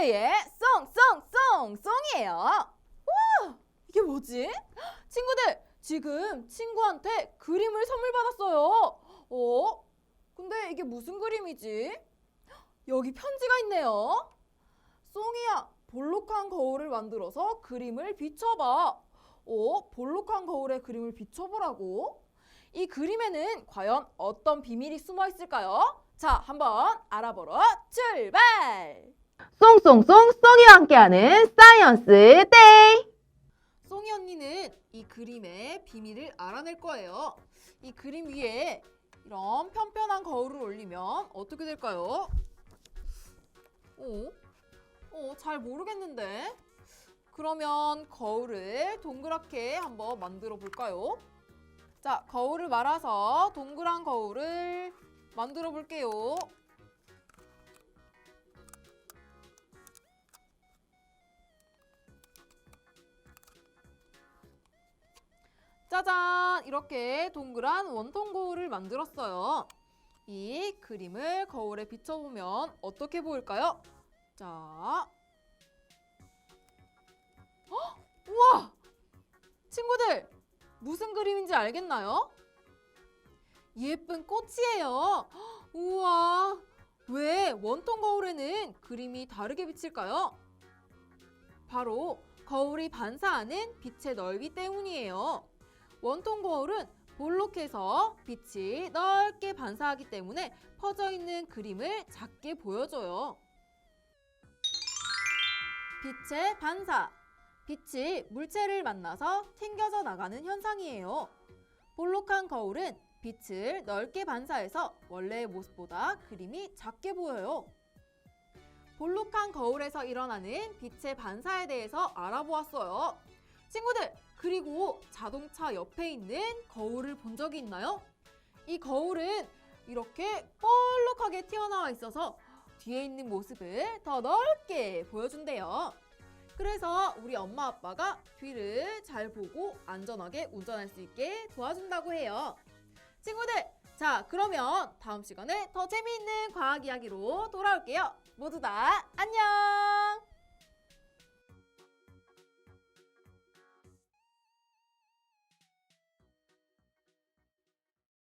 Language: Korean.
사이언스데이의 썽썽썽 썽이에요. 와, 이게 뭐지? 친구들, 지금 친구한테 그림을 선물 받았어요. 어? 근데 이게 무슨 그림이지? 여기 편지가 있네요. 썽이야, 볼록한 거울을 만들어서 그림을 비춰봐. 어? 볼록한 거울에 그림을 비춰보라고? 이 그림에는 과연 어떤 비밀이 숨어 있을까요? 자, 한번 알아보러 출발! 쏭쏭쏭 쏭이와 함께하는 사이언스 데이. 송이 언니는 이 그림의 비밀을 알아낼 거예요. 이 그림 위에 이런 편편한 거울을 올리면 어떻게 될까요? 어? 어, 잘 모르겠는데. 그러면 거울을 동그랗게 한번 만들어 볼까요? 자, 거울을 말아서 동그란 거울을 만들어 볼게요. 짜잔! 이렇게 동그란 원통 거울을 만들었어요. 이 그림을 거울에 비춰보면 어떻게 보일까요? 자. 헉! 우와! 친구들, 무슨 그림인지 알겠나요? 예쁜 꽃이에요. 헉, 우와! 왜 원통 거울에는 그림이 다르게 비칠까요? 바로 거울이 반사하는 빛의 넓이 때문이에요. 원통 거울은 볼록해서 빛이 넓게 반사하기 때문에 퍼져 있는 그림을 작게 보여줘요. 빛의 반사. 빛이 물체를 만나서 튕겨져 나가는 현상이에요. 볼록한 거울은 빛을 넓게 반사해서 원래의 모습보다 그림이 작게 보여요. 볼록한 거울에서 일어나는 빛의 반사에 대해서 알아보았어요. 친구들, 그리고 자동차 옆에 있는 거울을 본 적이 있나요? 이 거울은 이렇게 볼록하게 튀어나와 있어서 뒤에 있는 모습을 더 넓게 보여준대요. 그래서 우리 엄마 아빠가 뒤를 잘 보고 안전하게 운전할 수 있게 도와준다고 해요. 친구들, 자, 그러면 다음 시간에 더 재미있는 과학 이야기로 돌아올게요. 모두 다 안녕!